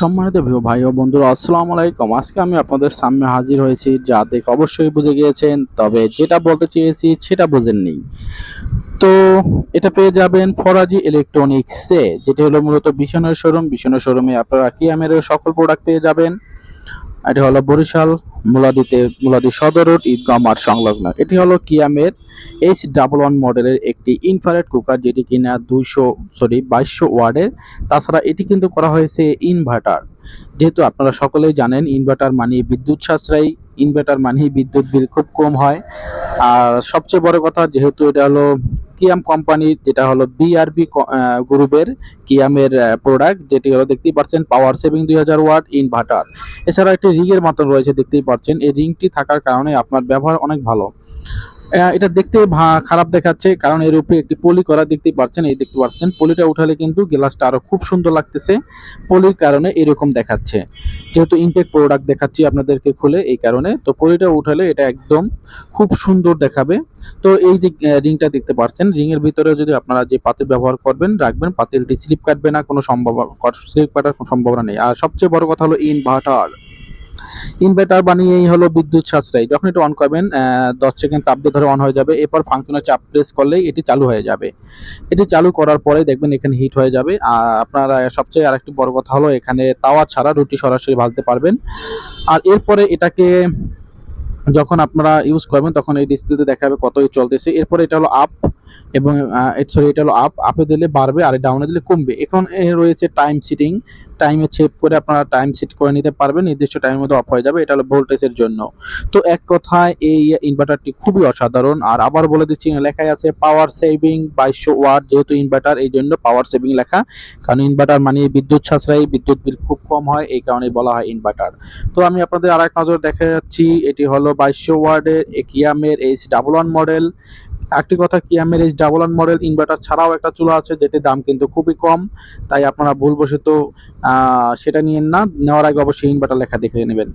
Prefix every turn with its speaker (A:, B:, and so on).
A: সম্মানিত ভাই ও বন্ধুরা, আসসালামু আলাইকুম। আজকে আমি আপনাদের সামনে হাজির হয়েছি, যা দেখে অবশ্যই বুঝে গিয়েছেন, তবে যেটা বলতে চেয়েছি সেটা বুঝেননি তো এটা পেয়ে যাবেন ফরাজি ইলেকট্রনিক্সে, যেটি হলো মূলত বিছানার শোরুম। বিশনের শোরুমে আপনারা কিয়ামের সকল প্রোডাক্ট পেয়ে যাবেন? এটা হলো বরিশাল মুলাদিতে, মুলাদি সদর রোড ঈদগাহ মাঠ সংলগ্ন। এটি হলো কিয়ামের এইচ ডাবল ওয়ান মডেলের একটি ইনফ্রারেড কুকার যেটি কিনা দুইশো সরি বাইশশো ওয়ার্ডের তাছাড়া এটি কিন্তু করা হয়েছে ইনভার্টার যেহেতু আপনারা সকলেই জানেন ইনভার্টার মানে বিদ্যুৎ সাশ্রয়ী ইনভার্টার মানে বিদ্যুৎ বিল খুব কম হয়। আর সবচেয়ে বড় কথা, যেহেতু এটা হলো কিয়াম কোম্পানির যেটা হলো বিআরবি গ্রুপের কিয়ামের প্রোডাক্ট যেটি হলো দেখতেই পাচ্ছেন পাওয়ার সেভিং দুই হাজার ওয়াট ইনভার্টার এছাড়া একটি রিং এর মতন রয়েছে, দেখতেই পাচ্ছেন। এই রিংটি থাকার কারণে আপনার ব্যবহার অনেক ভালো। এটা দেখতে খারাপ দেখাচ্ছে, কারণ এর উপরে একটি পলি করা দেখতে পাচ্ছেন, এই দেখতে পাচ্ছেন। পলিটা উঠালে কিন্তু গ্লাসটা আরও খুব সুন্দর লাগতেছে। পলির কারণে এরকম দেখাচ্ছে। যেহেতু ইনটেক প্রোডাক্ট দেখাচ্ছি আপনাদেরকে খুলে এই কারণে, তো পলিটা উঠালে এটা একদম খুব সুন্দর দেখাবে। তো এই যে রিংটা দেখতে পাচ্ছেন রিং এর ভিতরে যদি আপনারা যে পাতিল ব্যবহার করবেন, রাখবেন, পাতিলটি স্লিপ কাটবে না, কোনো সম্ভব স্লিপ কাটার কোনো সম্ভাবনা নেই। আর সবচেয়ে বড় কথা হলো ইনভার্টার। ইনভার্টার বানিয়েই হলো বিদ্যুৎ সাশ্রয়। যখন এটা অন করবেন দশ সেকেন্ড চাপ দিয়ে ধরে অন হয়ে যাবে। এরপর ফাংশনের চাপ প্রেস করলেই এটি চালু হয়ে যাবে। এটি চালু করার পরে দেখবেন এখানে হিট হয়ে যাবে। আর আপনারা সবচেয়ে আরেকটি বড় কথা হলো, এখানে তাওয়া ছাড়া রুটি সরাসরি ভাজতে পারবেন। আর এরপরে এটাকে যখন আপনারা ইউজ করবেন, তখন এই ডিসপ্লেতে দেখাবে কতই চলতেছে। এরপরে এটা হলো আপ এবং সরি এটা হলো আপ আপে দিলে বাড়বে, আর ডাউনে দিলে কমবে। এখন রয়েছে টাইম সিটিং টাইমে সেভ করে আপনারা টাইম সেট করে নিতে পারবেন, নির্দিষ্ট টাইমের মধ্যে অফ হয়ে যাবে, এটা হলো ভোল্টেজের জন্য। তো এক কথায় এই ইনভার্টারটি খুবই অসাধারণ, আর আবার বলে দিচ্ছি লেখাই আছে পাওয়ার সেভিং বাইশশো ওয়াট যেহেতু ইনভার্টার এই জন্য পাওয়ার সেভিং লেখা। কারণ ইনভার্টার মানে বিদ্যুৎ সাশ্রয়ী, বিদ্যুৎ বিল খুব কম হয়, এই কারণে বলা হয় ইনভার্টার তো আমি আপনাদের আর এক নজর দেখা যাচ্ছি এটি হলো বাইশশো ওয়ার্ডের কিয়ামের এইচ ডাবল ওয়ান মডেল একটি কথা কিয়ামের H double one model inverter ছাড়াও একটা চুলা আছে, যেটির দাম কিন্তু খুবই কম, তাই আপনারা ভুলবশত সেটা নিয়েন না, নেওয়ার আগে অবশ্যই ইনভার্টার লেখা দেখে নেবেন।